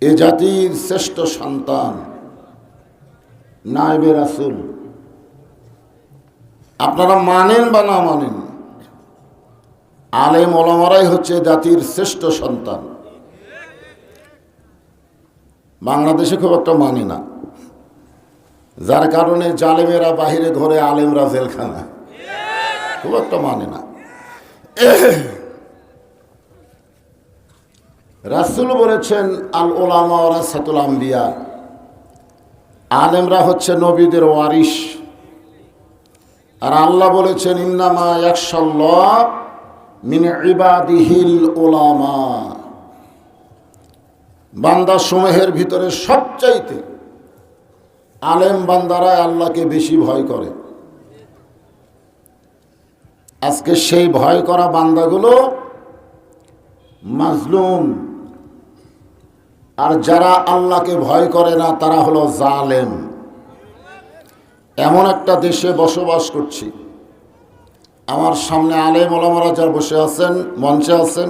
এ জাতির শ্রেষ্ঠ সন্তান নাইবে রাসুল। আপনারা মানেন বা না মানেন, আলেম ওলামারাই হচ্ছে জাতির শ্রেষ্ঠ সন্তান। বাংলাদেশে খুব একটা মানে না। যার কারণে জালেমেরা বাহিরে ঘরে, আলেমরা জেলখানা। খুব একটা মানে না। রাসুল বলেছেন, আল ওলামা রাসাতুল আম্বিয়া। আলেমরা হচ্ছে নবীদের ওয়ারিস আর আল্লাহ বলেছেন, ইন্নামা একশাল্লাহ মিন ইবাদিহিল ওলামা বান্দা সমূহের ভিতরে সবচাইতে আলেম বান্দারা আল্লাহকে বেশি ভয় করে। আজকে সেই ভয় করা বান্দাগুলো মাজলুম। আর যারা আল্লাহকে ভয় করে না, তারা হলো জালেম। এমন একটা দেশে বসবাস করছি। আমার সামনে আলেম ওলামারা যারা বসে আছেন, মঞ্চে আছেন,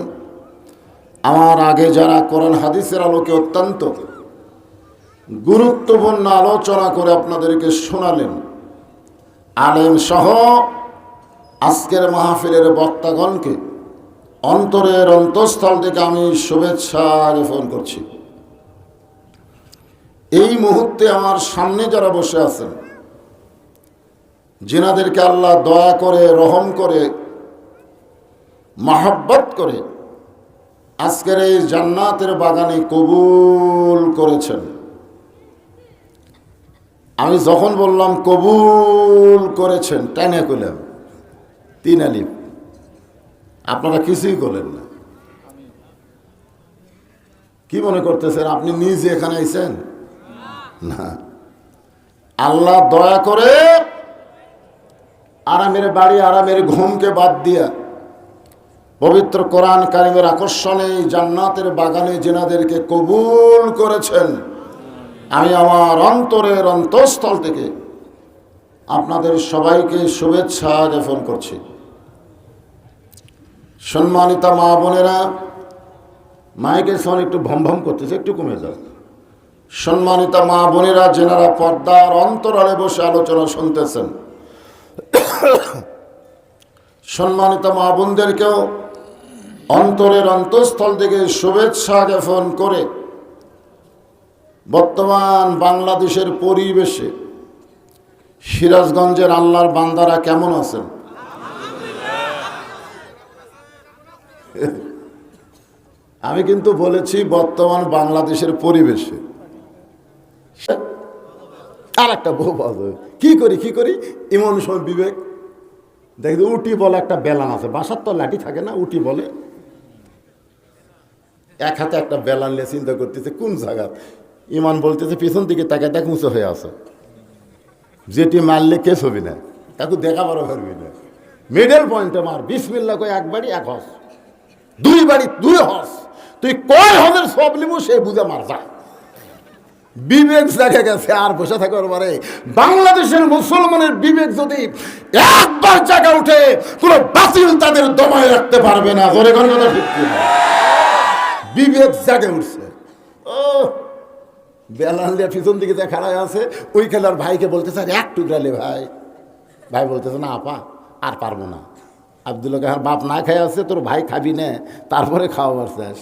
আমার আগে যারা কোরআন হাদিসের আলোকে অত্যন্ত গুরুত্বপূর্ণ আলোচনা করে আপনাদেরকে শোনালেন, আলেম সহ আজকের মাহফিলের বক্তাগণকে অন্তরের অন্তঃস্থল থেকে আমি শুভেচ্ছা জ্ঞাপন করছি। এই মুহূর্তে আমার সামনে যারা বসে আছেন যিনাদেরকে আল্লাহ দয়া করে, রহম করে, মাহব্বত করে আজকের এই জান্নাতের বাগানে কবুল করেছেন। আমি যখন বললাম কবুল করেছেন টাইনা করলাম তিন আলিফ। আপনারা কিছুই করলেন না। কি মনে করতেছেন, আপনি নিজে এখানে আইছেন? আল্লাহ দয়া করে আরামের বাড়ি, আরামের ঘুমকে বাদ দিয়া পবিত্র কোরআন কারিমের আকর্ষণে জান্নাতের বাগানে জেনাদেরকে কবুল করেছেন। আমি আমার অন্তরের অন্তঃস্থল থেকে আপনাদের সবাইকে শুভেচ্ছা জ্ঞাপন করছি। সম্মানিতা মা বোনেরা মাইকের সঙ্গে একটু ভম ভম করতেছে, একটু কমে যাও। সম্মানিতা মা বোনেরা, যেনারা পর্দার অন্তরালে বসে আলোচনা শুনতেছেন। সম্মানিত মা বোনদেরকেও অন্তরের অন্তঃস্থল থেকে শুভেচ্ছা জ্ঞাপন করে বর্তমান বাংলাদেশের পরিবেশে সিরাজগঞ্জের আল্লাহর বান্দারা কেমন আছেন? আমি কিন্তু বলেছি বর্তমান বাংলাদেশের পরিবেশে আর একটা বহু বাজে কি করি কি করি? এমন সময় বিবেক, দেখি উটি বলে একটা বেলান আছে, বাসার তো লাঠি থাকে না, উটি বলে। এক হাতে একটা বেলান নিয়ে চিন্তা করতেছে, কোন জায়গা ইমান বলতেছে, পিছন দিকে তাকে দেখ উঁচু হয়ে আছে। যেটি মারলে কে ছবি না তাকে দেখাবারও পারবি না। মিডল পয়েন্টে মার বিসমিল্লা কই একবারই এক হস দুই বাড়ি, দুই হস তুই কয় হজের সব নিবো, সে বুঝে মার, যা। বিবেক দেখা গেছে, আর বসে থাকার পরে বাংলাদেশের মুসলমানের বিবেক যদি একবার জায়গা উঠে কোন বাতিল তাদের দমায় রাখতে পারবে না। ধরে কোন কথা ঠিক বিবেক জাগে উঠছে। ও বেলান দিয়ে পিছন দিকে যা খাড়ায় আছে, ওই খেলার ভাইকে বলতেছে, আর, এক টুকরা লে ভাই। ভাই বলতেছে, না, আপা, আর পারব না। আবদুল্লাহ কাহার বাপ না খাই আছে, তোর ভাই খাবি না, তারপরে খাওয়াবার চাস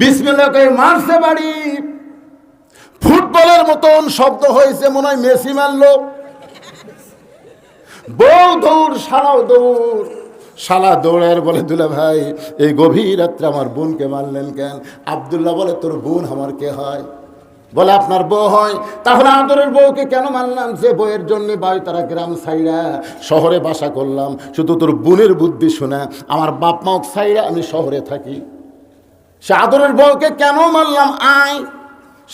বিসমিল্লাহ কয়ে, মারছে বাড়ি। ফুটবলের মতন শব্দ হয়েছে, মনে হয় মেসি মারলো। বউ দৌড় সারাও দৌড়। শালা দৌড়ার বলে, দুলা ভাই, এই গভীর রাত্রে আমার বোনকে মারলেন কেন? আবদুল্লাহ বলে, তোর বোন আমার কে হয়? বলে, আপনার বউ হয়। তাহলে আদরের বউকে কেন মানলাম যে বইয়ের জন্য বাই তারা গ্রাম সাইরা শহরে বাসা করলাম। শুধু তোর বোনের বুদ্ধি শোনা, আমার বাপ মাও সাইরা আমি শহরে থাকি। সে আদরের বউকে কেন মানলাম আয়।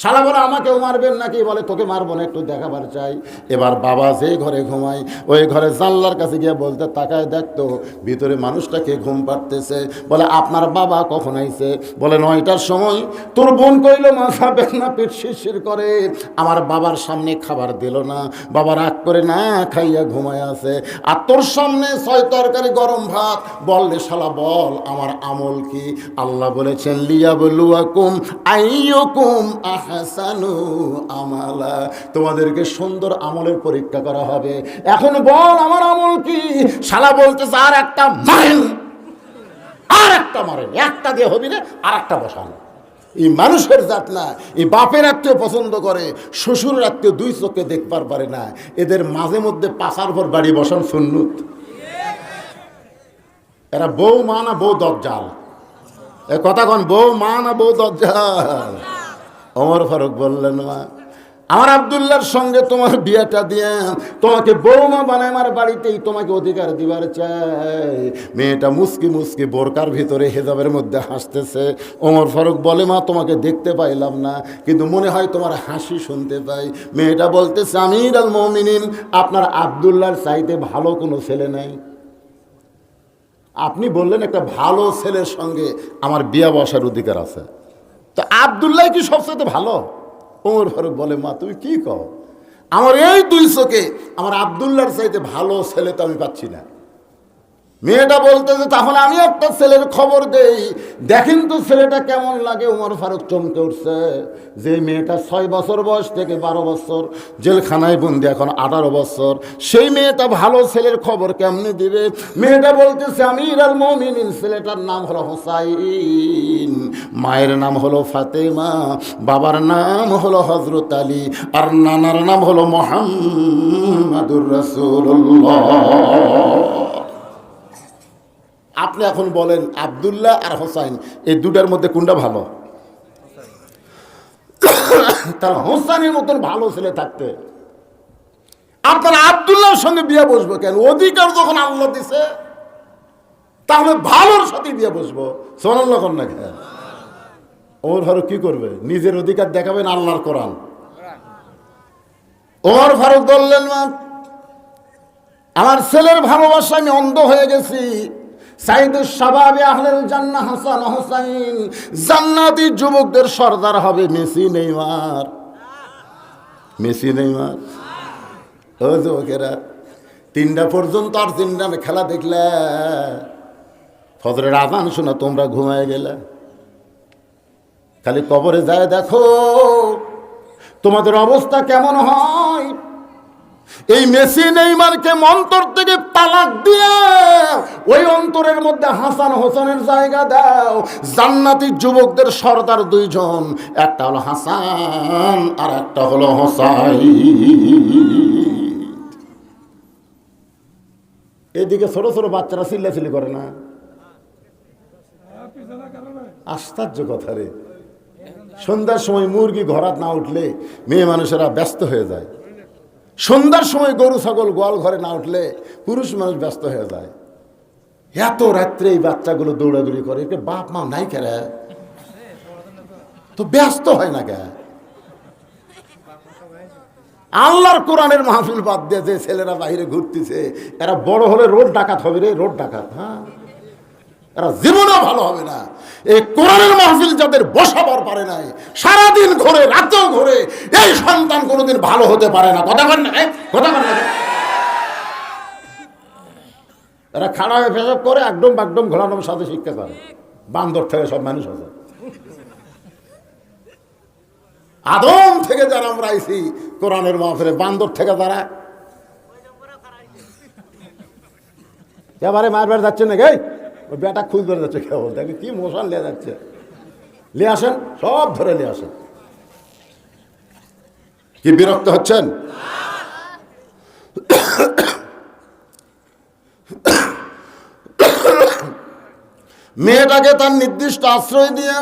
শালা বলে আমাকেও মারবেন নাকি? বলে, তোকে মারবো না, একটু দেখাবার চাই। এবার বাবা যেই ঘরে ঘুমায়, ওই ঘরে জানলার কাছে গিয়ে বলতে, তাকায় দেখতো ভিতরে মানুষটাকে ঘুম পাড়তেছে? বলে, আপনার বাবা কখন আইছে? বলে, নয়টার সময়। তোর বোন কইলো মাথা বেদনা পেট শিরশির করে। আমার বাবার সামনে খাবার দিল না। বাবা রাগ করে না খাইয়া ঘুমায় আছে। আর তোর সামনে ছয় তরকারি, গরম ভাত। বল রে শালা, বল, আমার আমল কি? আল্লাহ বলেছেন লিয়া বলুয়াকুম আইয়ুকুম আহসানু আমালা, তোমাদেরকে সুন্দর আমলের পরীক্ষা করা হবে। এখন বল আমার আমল কি? শালা বলতেছে, আর একটা মারেন। আর একটা মারেন। একটা দিয়ে হবি না, আর একটা বসান। এই মানুষের জাত না, এই বাপের আত্মীয় পছন্দ করে, শ্বশুরের আত্মীয় দুই চোখে দেখবার পারে না। এদের মাঝে মধ্যে পাশার পর বাড়ি বসান সুন্নুত। এরা বউ মা না বউ দজ্জাল। এ কথা কন, বউ মা না বউ দজ্জাল? অমর ফারুক বললেন, মা, আমার আবদুল্লার সঙ্গে তোমার বিয়েটা দিয়ে তোমাকে বৌমা বানায় আমার বাড়িতেই তোমাকে অধিকার দিবার চাই। মেয়েটা মুসকি মুসকি বোরকার ভিতরে হেজাবের মধ্যে হাসতেছে। ওমর ফারুক বলে, মা, তোমাকে দেখতে পাইলাম না, কিন্তু মনে হয় তোমার হাসি শুনতে পাই। মেয়েটা বলতেছে আমির আল মমিনিন, আপনার আবদুল্লার চাইতে ভালো কোনো ছেলে নাই। আপনি বললেন একটা ভালো ছেলের সঙ্গে আমার বিয়া বসার অধিকার আছে। তো আবদুল্লাহ কি সবচেয়ে ভালো? ওমর ফারুক বলে, মা, তুমি কি কও? আমার এই দুই চোখে আমার আবদুল্লার চাইতে ভালো ছেলে তো আমি পাচ্ছি না। মেয়েটা বলতেছে তাহলে আমি একটা ছেলের খবর দেই। দেখেন তো ছেলেটা কেমন লাগে। উমর ফারুক চমকে উঠছে। যে মেয়েটা ছয় বছর বয়স থেকে বারো বছর, জেলখানায় বন্দি, এখন আঠারো বছর। সেই মেয়েটা ভালো ছেলের খবর কেমনে দিবে? মেয়েটা বলতেছে আমি ইরাল মমিনিন, ছেলেটার নাম হলো হোসাইন। মায়ের নাম হলো ফাতেমা, বাবার নাম হলো হজরত আলী, আর নানার নাম হলো মোহাম্মদুর রসুল্লাহ আপনি এখন বলেন আবদুল্লাহ আর হোসাইন, এই দুটার মধ্যে কোনটা ভালো? তার হোসাইনের মতন ভালো ছেলে থাকতে। আপনার আবদুল্লাহর সঙ্গে বিয়ে বসবো কেন? অধিকার যখন আল্লাহ দিছে, তাহলে ভালোর সাথে বিয়ে বসবো। সোনাল্লাহ না কেন? ওমর ফারুক কি করবে? নিজের অধিকার দেখাবেন আল্লাহর কোরআন। ওমর ফারুক বললেন আমার ছেলের ভালোবাসা আমি অন্ধ হয়ে গেছি। জান্নাহ হাসান হোসাইন। জান্নাতি যুবকদের সর্দার হবে মেসি, নেইমার। Messi, Neymar. ও যুবকেরা, তিনটা পর্যন্ত আর তিনটা খেলা দেখলে। ফজরের আজান শোনা তোমরা ঘুমায় গেলে। খালি কবরে যায় দেখো, তোমাদের অবস্থা কেমন হয়? এই মেসি নেইমারকে মন্তর থেকে তালাক দিয়ে ওই অন্তরের মধ্যে হাসান হোসেনের জায়গা দাও। জান্নাতি যুবকদের সর্দার দুইজন, একটা হলো হাসান আর একটা হলো হোসাই এদিকে ছোট ছোট বাচ্চারা চিল্লাচিল্লি করে না? আশ্চর্য কথা রে। সন্ধ্যার সময় মুরগি ঘরাত না উঠলে মেয়ে মানুষেরা ব্যস্ত হয়ে যায়। সন্ধ্যার সময় গরু, ছাগল, গোয়াল ঘরে না উঠলে পুরুষ মানুষ ব্যস্ত হয়ে যায়। এত রাত্রে এই বাচ্চাগুলো দৌড়াদৌড়ি করে, একে বাপ, মা নাই কেরে? তো ব্যস্ত হয় না কে? আল্লাহর কোরআনের মাহফিল বাদ দিয়ে যে ছেলেরা বাইরে ঘুরতেছে, এরা বড় হলে রোড ডাকাত হবে রে, রোড ডাকাত হ্যাঁ? এরা জীবনেও ভালো হবে না। এই কোরআনের মাহফিল যাদের বসাবার পারে নাই, সারাদিন ঘোরে, রাতেও ঘোরে, এই সন্তান কোনোদিন ভালো হতে পারে না। কথা বল না? কথা বল না এরা হয়ে ফেসব করে, একদম একদম ঘোরানোর সাথে শিখতে পারে। বান্দর থেকে সব মানুষ আছে। আদম থেকে যারা আমরা আইছি, কোরআনের মাহফিলে, বান্দর থেকে যারা এবারে মারবার যাচ্ছে না গে ওই বেটা খুঁজবে যাচ্ছে কেবল দেখে কি মশান লিয়ে যাচ্ছে? লিয়ে আসেন, সব ধরে নিয়ে আসেন। কি বিরক্ত হচ্ছেন? মেয়েটাকে তার নির্দিষ্ট আশ্রয় দিয়ে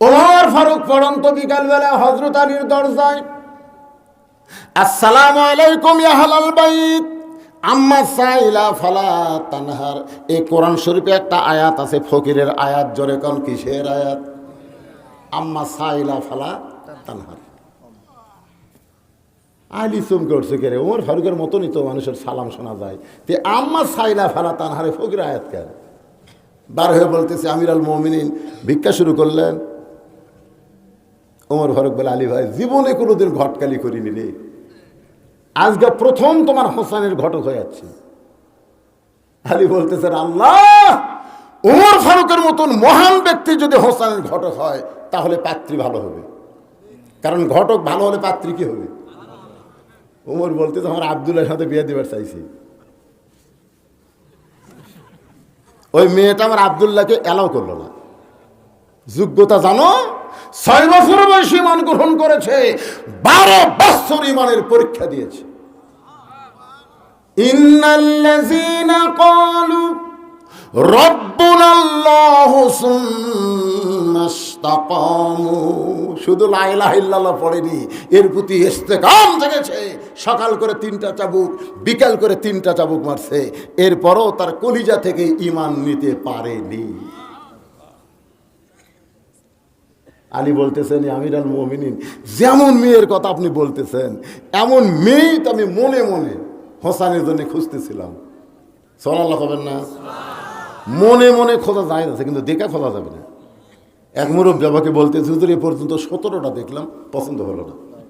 ওমর ফারুক পড়ন্ত বিকালবেলা হজরত আলীর দরজায়, আসসালামু আলাইকুম ইয়া হালাল বাইত। আম্মা সাইলা ফালা তানহার। এই কোরআন শরীফে একটা আয়াত আছে, ফকিরের আয়াত, জোরে কোন কিসের আয়াত? আম্মা সাইলা ফালা তানহার। আলি চমকে উঠছে কে রে? ওমর ফারুকের মতনই তো মানুষের সালাম শোনা যায়। তে আম্মা সাইলা ফালা তানহারে ফকির আয়াত কেন বার হয়ে বলতেছে আমির আল মমিনিন, ভিক্ষা শুরু করলেন। ওমর ফারুক বলে, আলী ভাই, জীবনে কোনোদিন ঘটকালি করিনি রে। আজকে প্রথম তোমার হোসেনের ঘটক হয়ে যাচ্ছে। আলী বলতেছেন, আল্লাহ ওমর ফারুকের মতন মহান ব্যক্তি যদি হোসেনের ঘটক হয়, তাহলে পাত্রী ভালো হবে। কারণ ঘটক ভালো হলে পাত্রী কি হবে? ওমর বলতেছে, আমার আবদুল্লার সাথে বিয়ে দিবার চাইছি। ওই মেয়েটা আমার আবদুল্লাহকে অ্যালাউ করল না। যোগ্যতা জানো, ছয় বছর বয়সী ইমান গ্রহণ করেছে, বারো বছর ইমানের পরীক্ষা দিয়েছে। ইন্নাল্লাযীনা ক্বালু রব্বুনা আল্লাহু সুম্মা ইসতাকামু। শুধু লা ইলাহা ইল্লাল্লাহ পড়েনি, এর প্রতি ইস্তেকাম জেগেছে। সকাল করে তিনটা চাবুক, বিকাল করে তিনটা চাবুক মারছে। এরপরও তার কলিজা থেকে ইমান নিতে পারেনি। আলী বলতেছেন আমির আল যেমন মেয়ের কথা আপনি বলতেছেন, এমন মেয়েই তো আমি মনে মনে হোসানের জন্য খুঁজতেছিলাম। সোনাল্লাহ হবেন না। মনে মনে খোঁজা যায় না, কিন্তু দেখা খোঁজা যাবে না। এক মুরব্বী আমাকে বলতে, হুজুর, এ পর্যন্ত সতেরোটা দেখলাম, পছন্দ হলো না।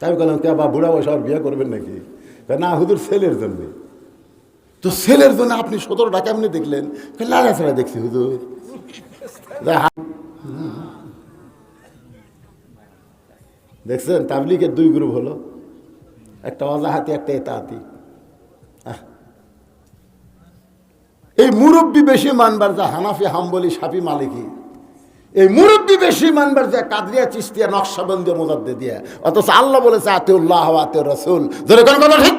তাই বললাম, কে বা বুড়া বয়স আর বিয়ে করবেন নাকি? না, হুজুর, ছেলের জন্যে। তো ছেলের জন্য আপনি সতেরোটা কেমনি দেখলেন? লাড়া ছাড়া দেখছি, হুজুর। যা হা- দেখছেন? তাবলিগের দুই গ্রুপ হলো। একটা অজাহাতি একটা এতাহাতি। এই মুরব্বী বেশি মানবার যা হানাফি, হাম্বলি, সাফি, মালিকি। এই মুরব্বী বেশি মানবার যা কাদরিয়া, চিস্তিয়া, নকশাবন্দি মোজাদ্দে দিয়ে। অথচ আল্লাহ বলেছে, আতেউল্লাহ আতে রসুল। ধরে কথা ঠিক?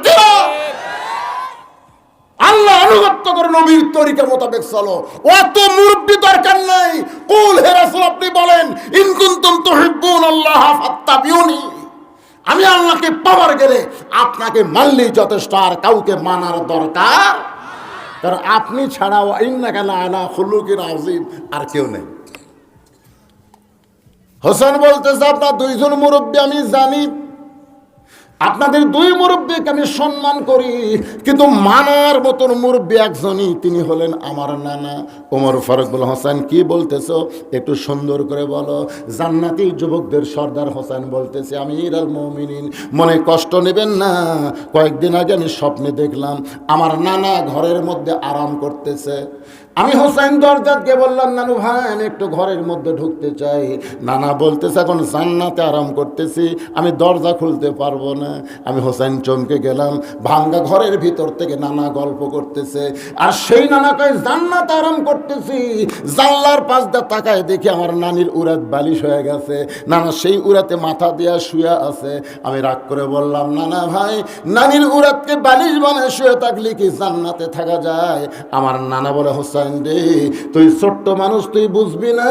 আল্লাহ করে নবীর তরিকা মোতাবেক চলো। অত মুরব্বী দরকার নাই। কুল হে রাসূল, আপনি বলেন, ইন কুনতুম তুহিব্বুন আল্লাহ ফাত্তাবিউনি। আমি আল্লাহকে পাওয়ার গেলে আপনাকে মানলেই যথেষ্ট, আর কাউকে মানার দরকার। কারণ আপনি ছাড়াও ইন্না কেন আলা হলুকির আজিম আর কেউ নেই। হোসেন বলতেছে, আপনার দুইজন মুরব্বী, আমি জানি আপনাদের দুই মুরব্বীকে আমি সম্মান করি, কিন্তু মানার মতন মুরব্বী একজনই তিনি হলেন আমার নানা। ওমর ফারুকুল হোসেন, কি বলতেছো? একটু সুন্দর করে বলো। জান্নাতি যুবকদের সর্দার হোসেন বলতেছে আমি ইরাল মমিনিন, মনে কষ্ট নেবেন না। কয়েকদিন আগে আমি স্বপ্নে দেখলাম, আমার নানা ঘরের মধ্যে আরাম করতেছে। আমি হোসেন দরজাতকে বললাম, নানু ভাই, আমি একটু ঘরের মধ্যে ঢুকতে চাই। নানা বলতেছে, এখন জান্নাতে আরাম করতেছি, আমি দরজা খুলতে পারব না। আমি হোসেন চমকে গেলাম, ভাঙ্গা ঘরের ভিতর থেকে নানা গল্প করতেছে। আর সেই নানা কয়, জান্নাতে আরাম করতেছি। জানলার পাশ দিয়ে তাকায় দেখি আমার নানির উড়াত বালিশ হয়ে গেছে। নানা সেই উড়াতে মাথা দিয়া শুয়ে আছে। আমি রাগ করে বললাম, নানা ভাই, নানির উড়াতকে বালিশ বানায় শুয়ে থাকলে কি জান্নাতে থাকা যায়? আমার নানা বলে, হোসেন তুই ছোট্ট মানুষ, তুই বুঝবি না?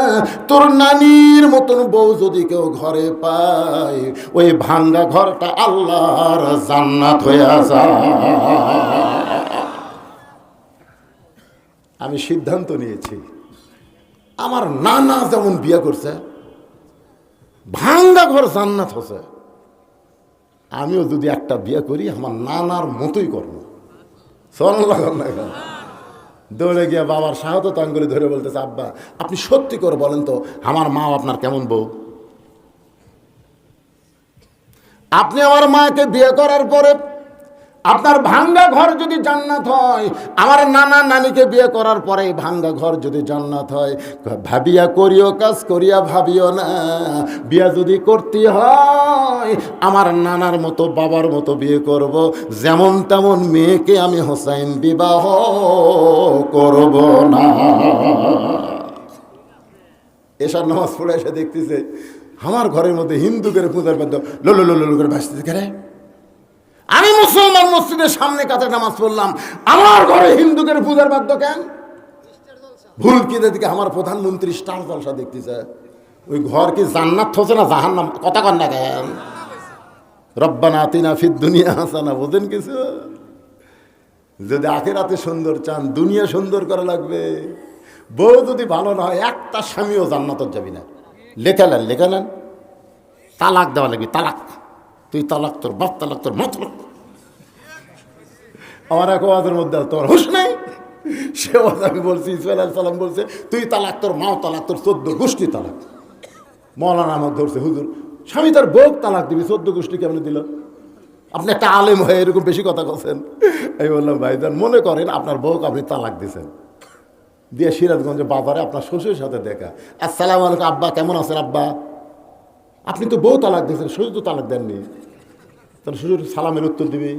তোর নানির মতন বউ যদি কেউ ঘরে পায়, ওই ভাঙ্গা ঘরটা আল্লাহর জান্নাত আমি সিদ্ধান্ত নিয়েছি, আমার নানা যেমন বিয়ে করছে, ভাঙ্গা ঘর জান্নাত হচ্ছে। আমিও যদি একটা বিয়ে করি, আমার নানার মতোই করব। সোনাল্লাহ দৌড়ে গিয়ে বাবার শাহাদত আঙ্গুলি ধরে বলতেছে, আব্বা, আপনি সত্যি করে বলেন তো, আমার মা আপনার কেমন বউ? আপনি আমার মাকে বিয়ে করার পরে আপনার ভাঙ্গা ঘর যদি জান্নাত হয়, আমার নানা নানিকে বিয়ে করার পরে ভাঙ্গা ঘর যদি জান্নাত হয়, ভাবিয়া করিও, কাজ করিয়া ভাবিও না। বিয়া যদি করতে হয়, আমার নানার মতো, বাবার মতো বিয়ে করব, যেমন তেমন মেয়েকে আমি হোসাইন বিবাহ করব না। এসার নামাজ পড়ে এসে দেখতেছে, আমার ঘরের মধ্যে হিন্দুদের পূজার মধ্যে লোলো লোলো করে ভাসতেছে আমি মুসলমান মসজিদের সামনে কাছে নামাজ পড়লাম। আমার ঘরে হিন্দুদের পূজার বাধ্য কেন? ভুল কি দিকে আমার প্রধানমন্ত্রী স্টার জলসা দেখতেছে? ওই ঘর কি জান্নাত হচ্ছে না জাহান্নাম? কথা কন না কেন? রব্বানা তিনা ফির দুনিয়া হাসানা, বোঝেন কিছু? যদি আখেরাতে সুন্দর চান, দুনিয়া সুন্দর করা লাগবে। বউ যদি ভালো না হয়, একটা স্বামীও জান্নাতত যাবি না। লেখা নেন লেখা নেন। তালাক দেওয়া লাগবে, তালাক। তুই তালাক তোর বাপ, তালাক তোর মত আমার এক ওয়াজের মধ্যে তোমার হুশ নাই। সে ওয়াজ আমি বলছি ইসমাইল আলাইহিস সালাম বলছে, তুই তালাক, তোর মাও তালাক, তোর চোদ্দ গোষ্ঠী তালাক। মৌলানা আমার ধরছে, হুজুর, স্বামী তার বউ তালাক দিবি, চোদ্দ গোষ্ঠী কেমন দিল? আপনি একটা আলেম হয়ে এরকম বেশি কথা বলছেন। আমি বললাম, ভাইজান, মনে করেন আপনার বউকে আপনি তালাক দিয়েছেন দিয়ে সিরাজগঞ্জে বাজারে আপনার শ্বশুরের সাথে দেখা। আসসালাম আলাইকুম আব্বা, কেমন আছেন আব্বা? আপনি তো বউ তালাক দিয়েছেন, শ্বশুর তো তালাক দেননি। তাহলে শ্বশুর সালামের উত্তর দিবি।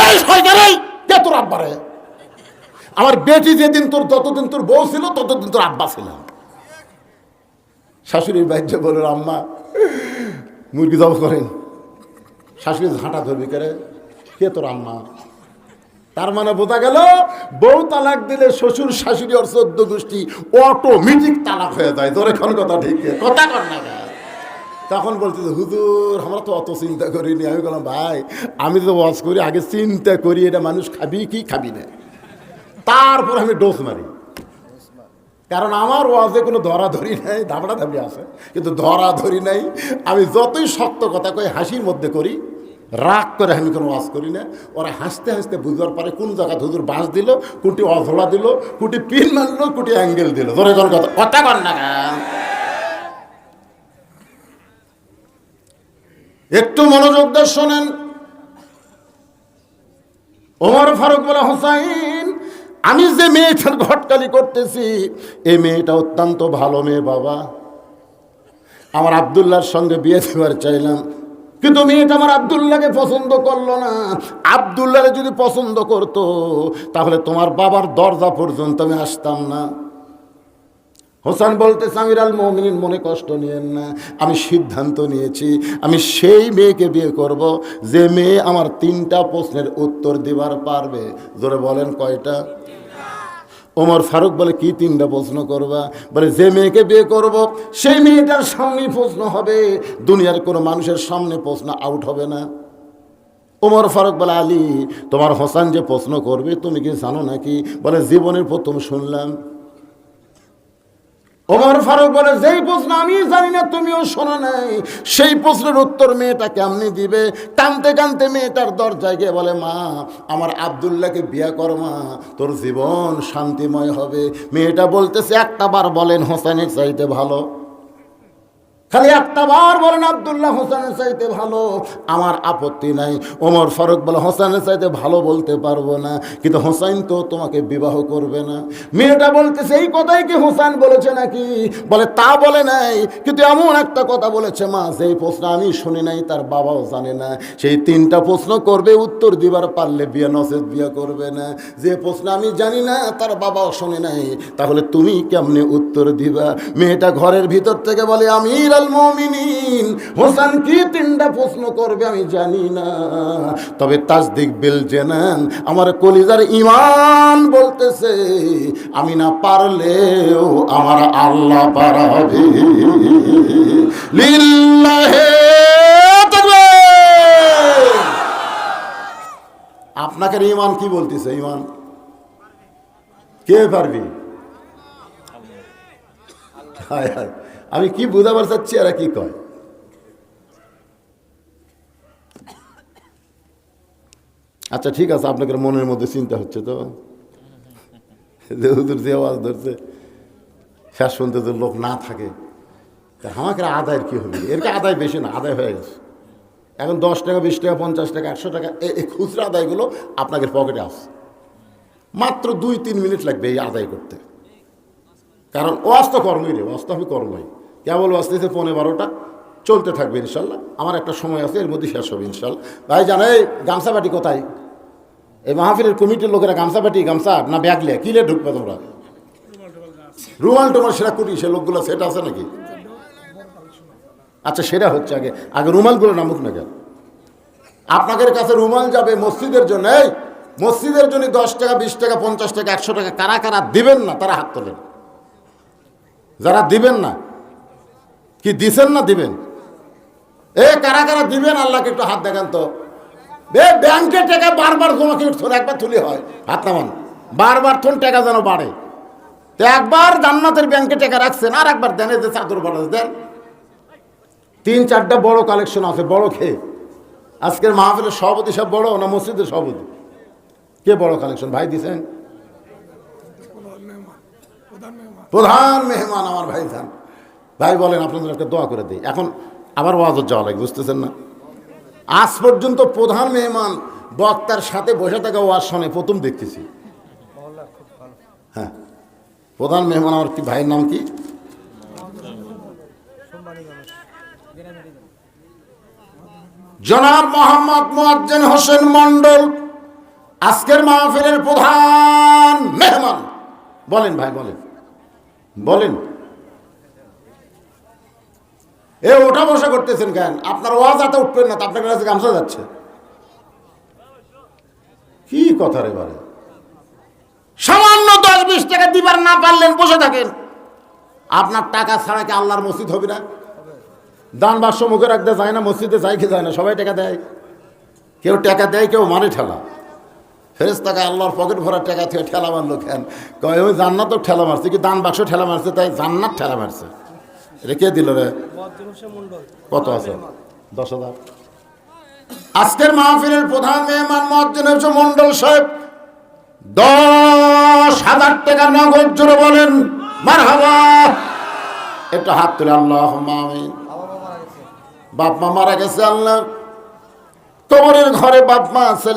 এই শয়তান কে তোর আব্বা রে? আমার বেটি যেদিন তোর, যতদিন তোর বউ ছিল, ততদিন তোর আব্বা ছিলাম শাশুড়ির বাহ্য বলল, আম্মা, মুরগি জব করেন। শাশুড়ি ঝাঁটা ধরবি করে কে তোর আম্মা? তার মানে বোঝা গেল, বউ তালাক দিলে শ্বশুর শাশুড়ি চোদ্দ গোষ্ঠী অটোমেটিক তালাক হয়ে যায়। তোর এখন কথা ঠিক? কথা কর না। তখন বলছে যে, হুজুর আমরা তো অত চিন্তা করিনি। আমি বললাম ভাই আমি তো ওয়াজ করি আগে চিন্তা করি এটা মানুষ খাবি কি খাবি না। তারপর আমি ডোজ মারি। কারণ আমার ওয়াজে কোনো ধরাধরি নাই ধাবড়া ধাবড়ি আছে। কিন্তু ধরাধরি নাই। আমি যতই শক্ত কথা কই হাসির মধ্যে করি রাগ করে আমি কোনো ওয়াজ করি না। ওরা হাসতে হাসতে বুঝবার পরে কোন জায়গা হুজুর বাঁশ দিল কোনটি অধলা দিল কোনটি পিন মারলো কোনটি অ্যাঙ্গেল দিল। ধরে কথা কথা কর না একটু মনোযোগ দিয়ে শোনেন। ওমর ফারুক বলে, হোসাইন, আমি যে মেয়েটার ঘটকালি করতেছি, এই মেয়েটা অত্যন্ত ভালো মেয়ে, বাবা। আমার আবদুল্লাহর সঙ্গে বিয়ে দেওয়ার চাইলাম, কিন্তু মেয়েটা আমার আবদুল্লাহকে পছন্দ করল না। আবদুল্লাহরে যদি পছন্দ করতো, তাহলে তোমার বাবার দরজা পর্যন্ত আমি আসতাম না। হোসেন বলতে সামির আল মমিন মনে কষ্ট নিয়েন না। আমি সিদ্ধান্ত নিয়েছি, আমি সেই মেয়েকে বিয়ে করব, যে মেয়ে আমার তিনটা প্রশ্নের উত্তর দিবার পারবে। জোরে বলেন কয়টা? ওমর ফারুক বলে, কি তিনটা প্রশ্ন করবা? বলে, যে মেয়েকে বিয়ে করব, সেই মেয়েটার সামনেই প্রশ্ন হবে। দুনিয়ার কোনো মানুষের সামনে প্রশ্ন আউট হবে না। ওমর ফারুক বলে, আলী, তোমার হোসান যে প্রশ্ন করবে, তুমি কি জানো নাকি? বলে, জীবনের প্রথম শুনলাম। ওমর ফারুক বলে, যেই প্রশ্ন আমি জানি না, তুমিও শোনো নাই। সেই প্রশ্নের উত্তর মেয়েটা কেমনি দিবে। টানতে কানতে মেয়েটার দরজায় গিয়ে বলে, মা, আমার আবদুল্লাহকে বিয়া কর মা, তোর জীবন শান্তিময় হবে। মেয়েটা বলতেছে, একটা বার বলেন হোসেনের চাইতে ভালো। খালি একটা বার বলেন আবদুল্লাহ হোসেনের চাইতে ভালো। আমার আপত্তি নাই। ওমর ফারুক বলে, হোসেনের চাইতে ভালো বলতে পারব না। কিন্তু হোসেন তো তোমাকে বিবাহ করবে না। মেয়েটা বলতেছে, এই কথাই কি হোসেন বলেছে নাকি? বলে, তা বলে নাই। কিন্তু এমন একটা কথা বলেছে মা, যেই প্রশ্ন আমি শুনি নাই, তার বাবাও জানে না। সেই তিনটা প্রশ্ন করবে, উত্তর দিবার পারলে বিয়ে নসেদ বিয়ে করবে না। যে প্রশ্ন আমি জানি না, তার বাবাও শুনে নাই। তাহলে তুমি কেমনে উত্তর দিবা? মেয়েটা ঘরের ভিতর থেকে বলে, আমির হোসেন কি তিনটা প্রশ্ন করবে আমি জানি না। তবে বিল জেনান, আমার কলিজার ইমান বলতেছে, আমি না পারলেও আমার আল্লাহ পারাবে আপনাকে ইমান কি বলতেছে ইমান কে পারবি? হায় হায়। আমি কি বুঝাবার চাচ্ছি আর কি কয়? আচ্ছা ঠিক আছে আপনাদের মনের মধ্যে চিন্তা হচ্ছে তো? যে যে আওয়াজ ধরছে, শেষ পর্যন্ত যদি লোক না থাকে, তা আমাকে আদায়ের কি হবে? এরকে আদায় বেশি না, আদায় হয়ে গেছে। এখন দশ টাকা, বিশ টাকা, পঞ্চাশ টাকা একশো টাকা এই খুচরা আদায়গুলো আপনাদের পকেটে আসছে মাত্র দুই, তিন মিনিট লাগবে এই আদায় করতে। কারণ ওয়াজ তো কর্মই রে, ওয়াজ তো আমি কর্মই। কেবল আসতেছে পনেরো বারোটা। চলতে থাকবে ইনশাল্লাহ। আমার একটা সময় আছে, এর মধ্যে শেষ হবে ইনশাল্লাহ। ভাই জানো, এই গামছা বাটি কোথায়? এই মাহফিলের কমিটির লোকেরা গামছা বাটি, গামছা না ব্যাগ লিয়ে? কিলে ঢুকবে তোমরা? রুমাল টুমাল সেটা কুটি, সে লোকগুলো সেটা আছে নাকি? আচ্ছা সেটা হচ্ছে আগে। আগে রুমালগুলো নামুক না কেন? আপনাদের কাছে রুমাল যাবে মসজিদের জন্য। এই মসজিদের জন্য দশ টাকা, বিশ টাকা, পঞ্চাশ টাকা, একশো টাকা কারা কারা দিবেন না, তারা হাত তোলেন। যারা দিবেন না কি দিছেন না দিবেন? এ, কারা কারা দিবেন? আল্লাহকে একটু হাত দেখান তো। এ, ব্যাংকে টাকা বারবার জমা করে একবার তুলি হয়। হাত নামান। বারবার থন টাকা যেন বাড়ে। তো একবার জান্নাতের ব্যাংকে টাকা রাখছেন, আর একবার দেন যে চাদর বাড়াস দেন। তিন, চারটা বড় কালেকশন আছে, বড় খেয়ে। আজকের মাহফিলের সভাপতি সব বড় না মসজিদের সভাপতি? কে বড় কালেকশন ভাই দিছেন? প্রধান মেহমান, আমার ভাই যান। ভাই বলেন, আপনাদের একটা দোয়া করে দিই। এখন আবার ওয়াজত যাওয়া লাগে বুঝতেছেন না? আজ পর্যন্ত প্রধান মেহমান বক্তার সাথে বসে থাকা ওয়াজ শোনে প্রথম দেখতেছি। হ্যাঁ। প্রধান মেহমান আমার কি ভাইয়ের নাম কি? জনাব মোহাম্মদ মোয়াজ্জেন হোসেন মন্ডল আজকের মাহফিলের প্রধান মেহমান। বলেন ভাই, বলেন। বলেন। এ ওঠা বসা করতেছেন কেন? আপনার ওয়াজ আতে উঠবেন না আপনার কাছে গামছা যাচ্ছে। কি কথা রে বারে সামান্য দশ বিশ টাকা দিবার না পারলেন বসে থাকেন। আপনার টাকা ছাড়া কি আল্লাহর মসজিদ হবে না? দান বাক্স মুখে রাখতে যায় না, মসজিদে যায় কি যায় না, সবাই টাকা দেয়। কেউ টাকা দেয়, কেউ মানে ঠেলা। ফেরেস টাকা আল্লাহর পকেট ভরা টাকা থেকে ঠেলা মারলো কেন? কয়, ওই জান্নাত ঠেলা মারছে, কি দান বাক্স ঠেলা মারছে, তাই জান্নাত ঠেলা মারছে। এটা কে দিল রে? কত আছে? দশ হাজার। আজকের মাহফিলের প্রধান মেহমান মন্ডল সাহেব দশ হাজার টাকা নগদ জোরে বলেন মার একটা হাত তুলে আল্লাহ আমিন। বাপ মা মারা গেছে আল্লাহ। তোমার ঘরে বাপ মা ছেলে